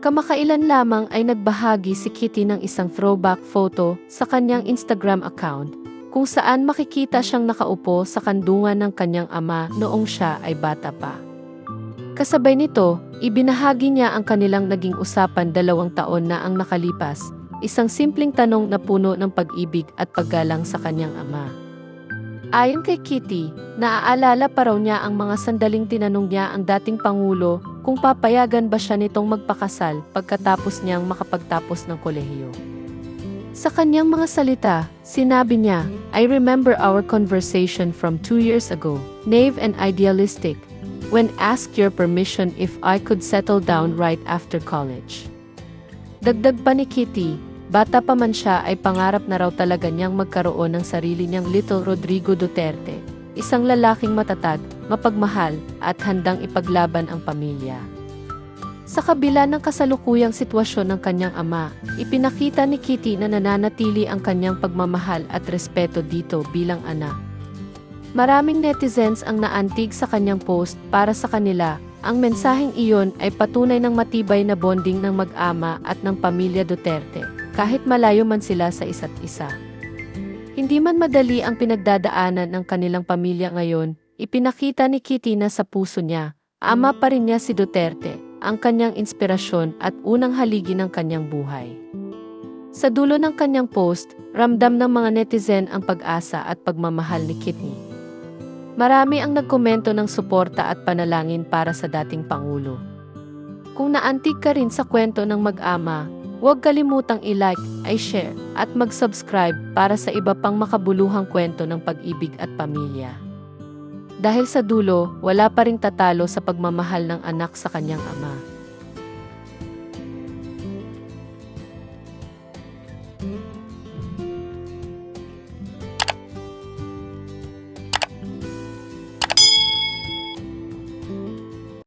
Kamakailan lamang ay nagbahagi si Kitty ng isang throwback photo sa kanyang Instagram account kung saan makikita siyang nakaupo sa kandungan ng kanyang ama noong siya ay bata pa. Kasabay nito, ibinahagi niya ang kanilang naging usapan dalawang taon na ang nakalipas, isang simpleng tanong na puno ng pag-ibig at paggalang sa kanyang ama. Ayon kay Kitty, naaalala pa raw niya ang mga sandaling tinanong niya ang dating Pangulo kung papayagan ba siya nitong magpakasal pagkatapos niyang makapagtapos ng kolehiyo. Sa kanyang mga salita, sinabi niya, I remember our conversation from two years ago, naive and idealistic, when asked your permission if I could settle down right after college. Dagdag pa ni Kitty, bata pa man siya ay pangarap na raw talaga niyang magkaroon ng sarili niyang Little Rodrigo Duterte, isang lalaking matatag, mapagmahal, at handang ipaglaban ang pamilya. Sa kabila ng kasalukuyang sitwasyon ng kanyang ama, ipinakita ni Kitty na nananatili ang kanyang pagmamahal at respeto dito bilang anak. Maraming netizens ang naantig sa kanyang post para sa kanila. Ang mensaheng iyon ay patunay ng matibay na bonding ng mag-ama at ng pamilya Duterte, kahit malayo man sila sa isa't isa. Hindi man madali ang pinagdadaanan ng kanilang pamilya ngayon, ipinakita ni Kitty na sa puso niya, ama pa rin niya si Duterte, ang kanyang inspirasyon at unang haligi ng kanyang buhay. Sa dulo ng kanyang post, ramdam ng mga netizen ang pag-asa at pagmamahal ni Kitty. Marami ang nagkomento ng suporta at panalangin para sa dating Pangulo. Kung naantig ka rin sa kwento ng mag-ama, huwag kalimutang i-like, i-share, at mag-subscribe para sa iba pang makabuluhang kwento ng pag-ibig at pamilya. Dahil sa dulo, wala pa ring tatalo sa pagmamahal ng anak sa kanyang ama.